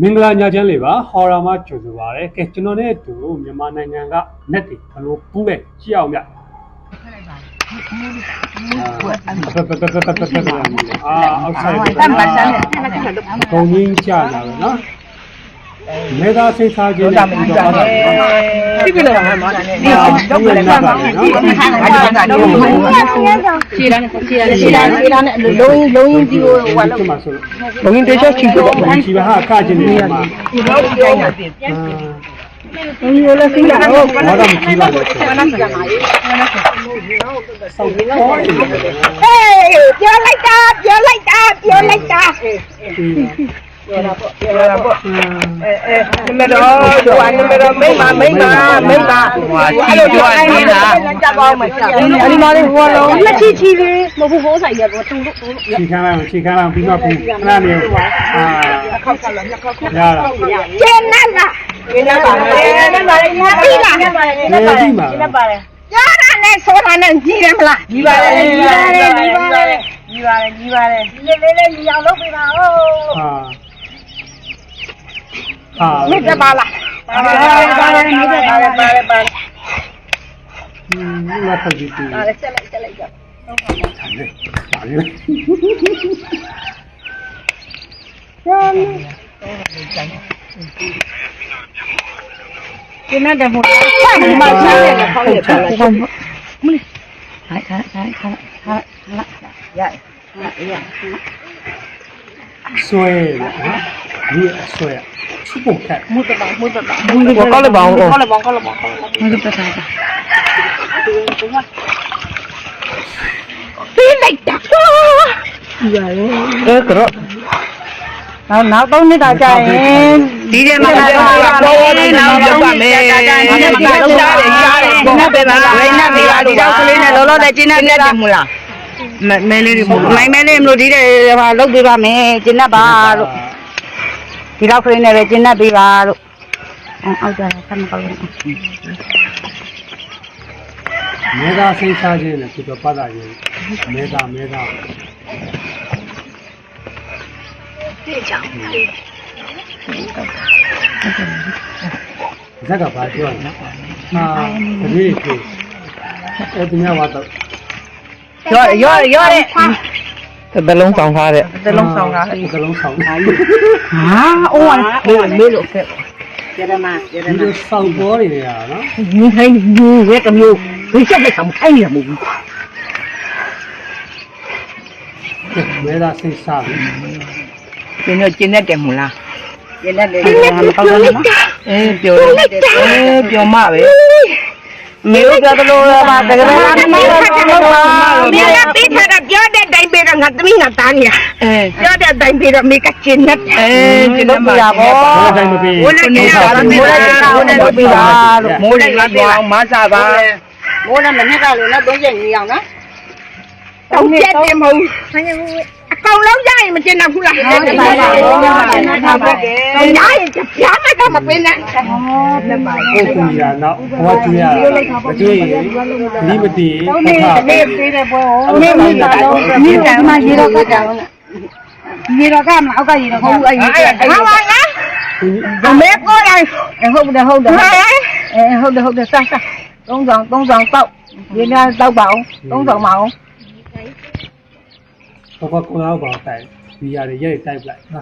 မင်္ဂလာညချမ်းလေးပါဟော်ရာမှာကြိုဆိုပါရစေကဲကျွန်တော်နဲ့အတူမြန်မာနိုင်ငံက net တွေဘယ်လိုပူးလဲကြည့်အောင်ဗျအာအောက်ဆိုင်တမ်းပါတမ်းဘုံကြီးကြာလာတယ်နော် မေသာစိတ်စားခြင်းနဲ့ပြီးတော့ဟုတ်တယ်ပြပြလာမှာဒီတော့လည်းပါမှာဒီကတော့ရှည်လာနဲ့ရှည်လာနဲ့ရှည်လာရှည်လာနဲ့လုံးလုံးရင်းဒီဟိုဟိုလောက်ဒီမှာဆိုဘုံတေချောချီတော့ဘုံကြီးကဟာကခြင်းနေမှာဒီတော့ကြိုင်းတာဒီအာလိုလည်းစီးလာတော့ဘာတော့မကြည့်ပါနဲ့ဘာလို့ကြမှာလဲဆောက်ပေါ်နေတယ်ဟေးပြောလိုက်တာပြောလိုက်တာပြောလိုက်တာဒီ ပြောတာပေါ့ပြောတာပေါ့အဲအဲနမတော်ဟိုနမတော်မိမမိမမိမဟိုအဲ့လိုပြောနေတာကြပါအောင်မကြောက်အဒီမာလေးဟိုလုံးလက်ချီချီလေးမဟုတ်ဟိုးဆိုင်ရတော့တူလို့တူလို့ခြေခမ်းလိုက်ခြေခမ်းလိုက်ပြီးမှပြီးခဏနေအာခောက်ခါလာခောက်ခါရတာကျင်းနတ်လားကျင်းနတ်ပါလေကျင်းနတ်ပါလေကျင်းနတ်ပါလေကျင်းနတ်ပါလေကျင်းနတ်ပါလေကျင်းနတ်ပါလေကြားရနဲ့ဆိုတာနဲ့ကြီးတယ်မလားကြီးပါလေကြီးပါလေကြီးပါလေကြီးပါလေကြီးပါလေလေးလေးလေးကြီးအောင်လုပ်ပေးပါဦးဟာ ဟာမြစ်တပါလားပါပါပါပါမြစ်တပါလေပါ လေပါလေอืมလာဖက်ကြည့်တယ်ပါလေဆက်လိုက်ဆက်လိုက်ကြဒါလေကျင်းနတ်တယ်မဟုတ်ဆက်ဒီမှာဆက်ရတယ်ခေါင်းရပါလားဆက်မလေးခါခါခါခါခါရရရဆွဲတယ်နော်ဒီအဆွဲချိပုံခက်မုတ်တပါမုတ်တပါမုတ်တပါကောလည်းပေါင်းကောလည်းပေါင်းကောလည်းပေါင်းမုတ်တပါတာပြီးလိုက်တာရတယ်အဲကတော့နောက်နောက်သုံးနှစ်တာကြာရင်ဒီထဲမှာတော့နောက်ရောက်ပါမယ်ဒီထဲမှာတော့ကြားတယ်ကြားတယ်ဒီနေ့ပဲလားဝိနေပြီဒီတော့ကလေးနဲ့လောလောနဲ့ကျင်းနေတယ်မလားမဲလေးတွေမိုင်းမဲလေးမလို့ဒီတဲ့ဟာလုတ်ပေးပါမယ်ကျင်းနေပါလို့ ဒီတော့ခရင်းနဲ့ပဲကျင်းတတ်ပေးပါလို့အောက်ကြတာဆက်မကောက်ဘူးမေသာစိတ်စားခြင်းနဲ့ဖြစ်တော့ပတ်တာရင်မေသာမေသာဇက်ကဘာပြောလဲဟာဒီခေအဲ့ဒီညဝတော့ရောရောရောတဲ့ တစ်သလုံးဆောင်ထားတဲ့တလုံးဆောင်တာဒီကလုံးဆောင်ဒီဟာအိုးမေးမေးလို့ခဲ့ကျရမကျရမလိုဆောင်ပေါ်နေရတာနော်ဒီဟိုင်းယူရဲတမျိုးဘယ်ချက်ပဲဆောင်ခိုင်းရမို့ဘူးမေသာစိတ်စားကျင်းတော့ကျင်းတတ်တယ်မလားကျင်းတတ်တယ်မကောက်ဘူးနော်အေးပြောတယ်အေးပြောမှပဲ မေလို့ပြောတယ်လို့ပါတကယ်လားမေလို့ပြောပါမေကပေးထားတာပြောတဲ့တိုင်ပေးတော့ငါသမီးငါတားနေရအေးပြောတဲ့တိုင်ပေးတော့မေကကျင်းတတ်အေးကျင်းတတ်မှာပေါ့ဘာတိုင်းမပြီးဘိုးလည်းနေတာမိုးလည်းနေတာမိုးလည်းလုပ်ပေးပါလို့မိုးလေးပြောင်းမဆပါမိုးလည်းမနေ့ကလို့နော်30ညီအောင်နော်တော့ပြတ်တယ်မဟုတ်ဆိုင်ရဘူးအ ကောင်လုံးရရင်မကျင်တော့ဘူးလားဟုတ်တယ်ပါပါဟုတ်ပါတယ်။ညာရင်ပြားမကမပင်းနဲ့။ဟုတ်တယ်ပါကိုကူရနောက်ဘဝကျွေးရမကျွေးရင်ဒီမတည်။ဒီနေ့ပြေးတဲ့ပွဲကိုအမေမိတာတော့မိတာမှရေတော့ကကြအောင်။ရေတော့ကမအောက်ကရေတော့ဟုတ်အဲ့ဒီဟာပါလား။အမေကိုယ်တိုင်ဟုတ်တယ်ဟုတ်တယ်အဲဟုတ်တယ်ဟုတ်တယ်စားစားသုံးဆောင်သုံးဆောင်တောက်ရေများတောက်ပါအောင်သုံးဆောင်ပါအောင် ဘဘကိုတော့ပါတိုင်ဒီရရဲ့ရဲ့တိုက်လိုက်ဟာ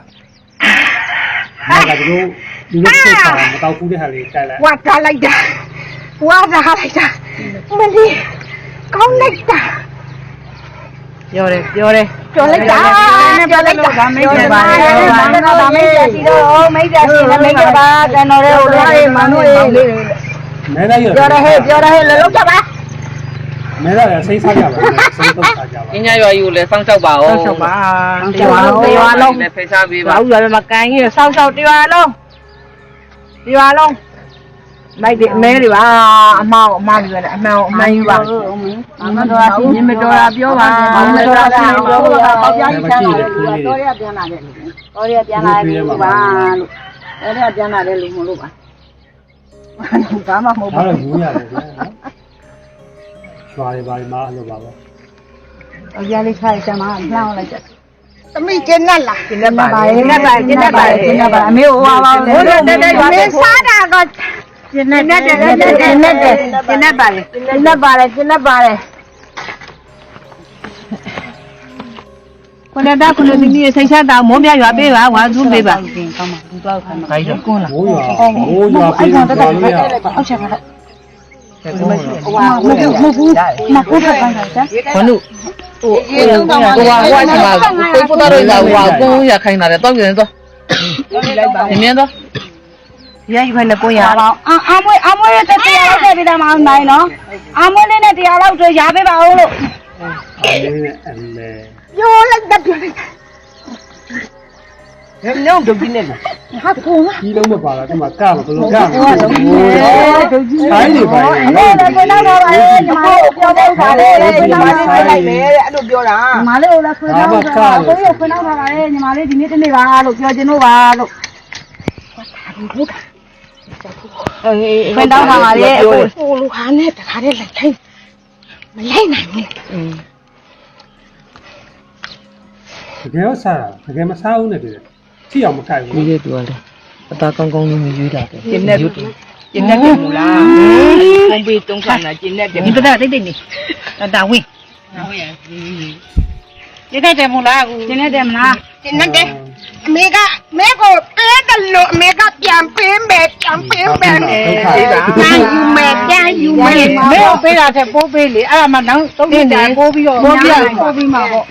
ငါကဒီလိုဒီလိုစိတ်စားမတော့ဘူးတဲ့ဟာလေးတိုက်လိုက်ဝါတာလိုက်တာဝါတာလိုက်တာမလီကောင်းလိုက်တာပြောတယ်ပြောတယ်ပြောလိုက်တာပြောလိုက်တာမိတ်ပါပါဒါမိတ်စီတော့မိတ်စီလည်းမိတ်ပါတန်တော်ရဲ့ဟိုလေးမနုလေးမဲသားရပြောရဟဲ့ပြောရဟဲ့လည်းလုံးကြပါ မဲသားရစိတ်စားကြပါစိတ်တော့စားကြပါညညရွာယူလဲစောင့်ရှောက်ပါဦးဆောက်ဆောက်ပါတရားလုံးတရားလုံးနဲ့ဖိစားပေးပါဘာလို့လဲမကန်ကြီးဆောက်ဆောက်တရားလုံးတရားလုံးမိုက်ဒီအမဲတွေပါအမောင်အမတွေလည်းအမောင်အမယူပါအမတော်အချင်းမတော်တာပြောပါအမတော်တာပြောပါပေါပြားကြီးချမ်းလာတယ်တော်ရပြန်လာတယ်တော်ရပြန်လာတယ်လို့ပါလို့တော်ရပြန်လာတယ်လို့မလို့ပါဘာမှမဟုတ်ဒါဘူးတော့ယူရတယ်ဗျာနော် ရွာတွေဘာတွေမှာလို့ပါပဲတော်ရလေးခိုင်ချမ်းမှာလှောင်းလိုက်တယ်သမီးကျင်းနဲ့လားကျင်းနေပါကျင်းနေပါကျင်းနေပါကျင်းနေပါအမေဟိုပါဘိုးတို့တက်တက်ရွာမတဲ့င်းစားတာကကျင်းနဲ့တယ်ကျင်းနဲ့တယ်ကျင်းနဲ့တယ်ကျင်းနဲ့ပါလေကျင်းနေပါလေကျင်းနေပါလေခုနကခုနသမီးစိတ်ချတာမိုးပြရွာပေးပါဝါသူပေးပါခိုင်းတော့မိုးရွာမိုးရွာပြီးတော့သွားလို့ရအောက်ချက်ပါလား ဟိုမရှိဟိုမဟုတ်ဘူးမဟုတ်ဘူးမဟုတ်ဘူးပိုင်းတာဘနုဟိုဟိုဟိုဟိုဟိုဟိုဟိုကိုပို့တော့ရဟိုကိုရခိုင်းတာတော့ကျင်တော့နင်းတော့ရယူခိုင်းကိုရအောင်အအမွေးအမွေးတဲ့တရားလောက်တဲ့ဒီတမအောင်နိုင်နော်အမွေးလေးနဲ့တရားလောက်ဆိုရပေးပါဦးလို့အဲနဲ့အမေပြောလိုက်တတ်ပြောလိုက် ဘယ်လုံးဒုက္ခနဲ့လဲဟာကိုကကြီးလုံးမပါလားဒီမှာကမဘလို့ကမလို့ခိုင်းနေပါအဲ့ဒါလည်းကိုနောက်တော့ပါလေညီမလေးပြောတော့ပါလေညီမလေးခိုင်းလိုက်မယ်တဲ့အဲ့လိုပြောတာညီမလေးကိုလည်းခွေးနောက်တော့ပါကိုရခွေးနောက်တော့ပါလေညီမလေးဒီနေ့တနေ့ပါလို့ပြောချင်လို့ပါလို့ခွေးနောက်တော့ပါလေဟိုလူဟာနဲ့တခါတည်းလိုက်ထိုင်းမလိုက်နိုင်ဘူးတကယ်ရောစားတာတကယ်မစားဘူးနဲ့တည်း ထိအောင်မကြိုက်ဘူးဒီလိုပြောတယ်အသားကောင်းကောင်းလေးရွေးတာတယ်ကျင်းနဲ့ကျင်းနဲ့တယ်မလားဘုံပေးတုံးခံတာကျင်းနဲ့တယ်ဒီပဒတိတ်တိတ်နေတာဝင်းဒီတဲ့တယ်မလားကူဒီနဲ့တယ်မလားကျင်းနဲ့တယ်အမေကမဲကိုပေးတယ်လို့အမေကပြန်ပေးမယ်ပြန်ပေးမယ်ပြန်ယူမယ်ပြန်ယူမယ်မဲကိုပေးတာတဲ့ပိုးပေးလေအဲ့ဒါမှနောက်သုံးနှစ်ကြာပိုးပြီးတော့ပိုးပြီးပိုးပြီးမှာပေါ့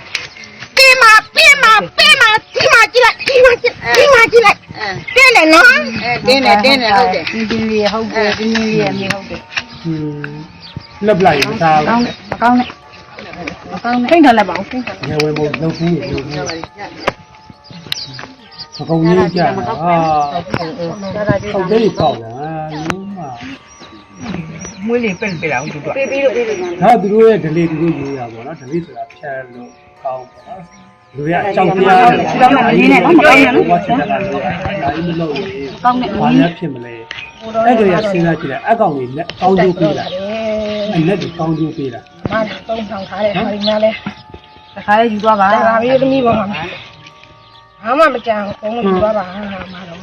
ပေးမပေးမပေးမဒီမှာကြည့်လိုက်ဒီမှာကြည့်ဒီမှာကြည့်လိုက်တင်းတယ်နော်တင်းတယ်တင်းတယ်ဟုတ်တယ်ဒီဒီလေးဟုတ်တယ်ဒီနေ့လေးအမေဟုတ်တယ်လက်ပလိုက်မစားကောင်းဘူးတယ်မကောင်းနဲ့မကောင်းနဲ့ထိတ်ထားလိုက်ပါဦးထိတ်ထားငယ်ဝင်ဖို့လုပ်ဘူးလုပ်ဘူးအကုန်ကြီးကြဟာဟုတ်တယ်ပေါ့လားလုံးမ မွေးလေးပင့်ပြလာအောင်သူတို့ပေးပြီးတော့ပေးပြီးမှာဒါသူတို့ရဲ့ delay သူတို့ရေးရပါတော့ delay ဆိုတာဖြတ်လို့ကောင်းပါလူတွေအကြောင်းတရားတယ်ကောင်းတယ်အင်းနဲ့ကောင်းတယ်နော်ဘာဖြစ်တာလဲဒါကြီးမလုပ်ရင်ကောင်းတယ်ဘာလဲဖြစ်မလဲအဲ့ဒါရစဉ်းစားကြည့်လိုက်အကောင်ကြီးလက်ကောင်းကျိုးပေးတာအဲ့လက်ကြီးကောင်းကျိုးပေးတာမသုံးဆောင်ထားတဲ့ခါဒီမှာလဲတခါလေးယူသွားပါဒါပြီးသမီးပေါ်မှာဘာမှမကြံဘူးဘုံလို့ပြောပါဟာမှာတော့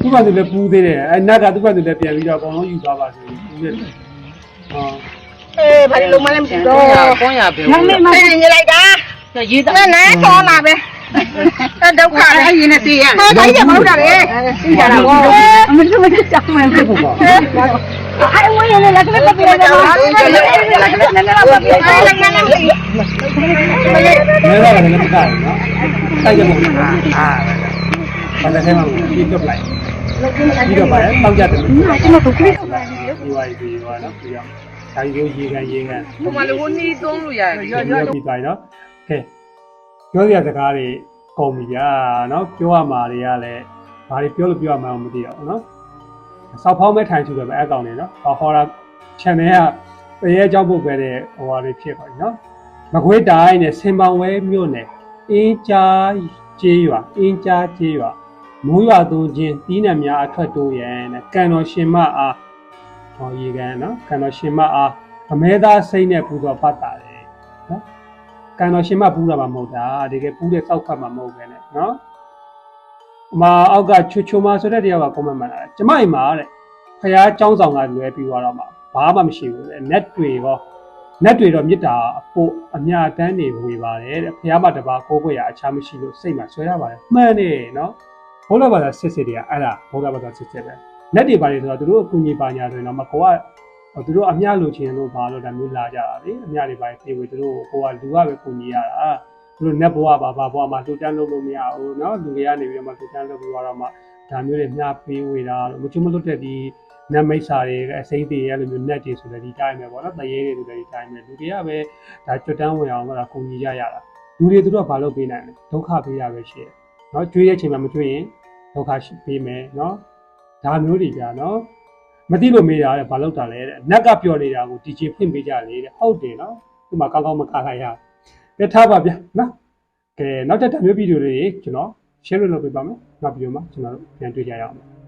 သူ့ဘာသူလည်းပူးသေးတယ်အဲ့နတ်ကသူ့ဘာသူလည်းပြန်ပြီးတော့အကုန်လုံးယူသွားပါဆိုပြီးပူးတယ်ဟောအေးဘာလို့မလဲမသိတော့ကွန်ရပဲမမေမသိနေလိုက်တာရေးတာနဲ့နဲ့ပေါ်လာပဲဒုက္ခလည်းအရင်နဲ့သိရဟောတိုင်းရမဟုတ်တာလေသိကြတာဘောအမေတို့မကြောက်မှန်းဖြစ်ဖို့ပါအဲ့ဝင်းရလည်းလက်ကလေးပြရတယ်နော်လက်ကလေးနည်းနည်းပါပြအဲ့လည်းငါလည်းမသိနဲရတာလည်းမကဘူးနော်စိုက်ရဖို့အာဘာလဲခဲမှာပြီးတော့လိုက် ပြီးတော့ပါတောက်ကြတယ်ကျွန်တော်တို့ခလစ်ဒီဝိုင်းပြီးရောနော်ပြီးတော့ခြံရိုးရေကန်ရေကန်ဟိုမှာလေဟိုနီးသုံးလို့ရတယ်ရောရောပြီးသွားပြီနော်ကဲပြောရစကားတွေကုန်ပြီကြာနော်ပြောရမှာတွေကလည်းဘာတွေပြောလို့ပြောရမှန်းမသိတော့ဘူးနော်စောက်ဖောင်းမဲ့ထိုင်သူတွေပဲအကောင်နေနော်ဟောဟောတာ channel ကတရေအကြောင်းပုတ်ပဲတဲ့ဟိုဟာတွေဖြစ်ပါပြီနော်မကွေးတိုင်းနဲ့စင်ပောင်ဝဲမြို့နယ်အင်းကြားကျေးရွာအင်းကြားကျေးရွာ မိုးရွာသွန်းခြင်းတီးနှံများအထွက်တိုးရန်နဲ့ကံတော်ရှင်မအားဟောရေကန်နော်ကံတော်ရှင်မအားအမဲသားစိတ်နဲ့ပူတော်ဖတ်တာတယ်နော်ကံတော်ရှင်မပူတာမှမဟုတ်တာတကယ်ပူတဲ့စောက်ဖတ်မှမဟုတ်ပဲနဲ့နော်အမအောက်ကချွချွမဆိုတဲ့တယောက်က comment မှာလာတယ်ကျမအိမ်မှာတဲ့ဖះเจ้าဆောင်ကလွယ်ပြီးသွားတော့မှဘာမှမရှိဘူးတဲ့ net တွေရော net တွေတော့မြစ်တာအဖို့အမြတမ်းနေဝေပါတယ်တဲ့ဖះမတပါကိုကိုရအခြားမရှိလို့စိတ်မှာဆွဲရပါတယ်မှန်တယ်နော် ဘုရားဘာသာစစ်စစ်တွေကအဲ့ဒါဘုရားဘာသာစစ်စစ်ပဲ net တွေပါတယ်ဆိုတော့သူတို့အကူအညီပါညာဆိုရင်တော့မကိုကသူတို့အမြလိုချင်လို့ဘာလို့ဒါမျိုးလာကြတာလေအမြတွေပါပြေဝေသူတို့ကိုကလူကပဲကူညီရတာသူတို့ net ဘဝပါပါဘဝမှာလှူတန်းလုပ်လို့မရဘူးเนาะလူတွေကနေပြီးတော့မှလှူတန်းလုပ်ပြီးတော့မှဒါမျိုးတွေမျှပေးဝေတာလို့မချွတ်မလွတ်တဲ့ဒီနတ်မိတ်စာတွေအစိမ့်တွေအဲ့လိုမျိုး net တွေဆိုလည်းဒီတိုင်းပဲပေါ့နော်တရေတွေဆိုလည်းဒီတိုင်းပဲလူတွေကပဲဒါကြွတန်းဝင်အောင်တော့ကူညီကြရတာလူတွေသူတို့ကဘာလုပ်ပေးနိုင်လဲဒုက္ခပေးရပဲရှိတယ်เนาะကြွေးတဲ့ချိန်မှာမကြွေးရင် ဒုက္ခရှိပေးမယ်နော်ဒါမျိုးတွေကြာနော်မသိလို့မေးတာလည်းဘာလို့တာလဲတဲ့နတ်ကပြောနေတာကို DJ ဖွင့်ပေးကြလေတဲ့ဟုတ်တယ်နော်ဒီမှာကောင်းကောင်းမကားခိုင်းရပြထားပါဗျာနော်ကဲနောက်တစ်တစ်မျိုးဗီဒီယိုလေးကျွန်တော် share လုပ်ပေးပါမယ်နောက်ဗီဒီယိုမှာကျွန်တော်တို့ပြန်တွေ့ကြရအောင်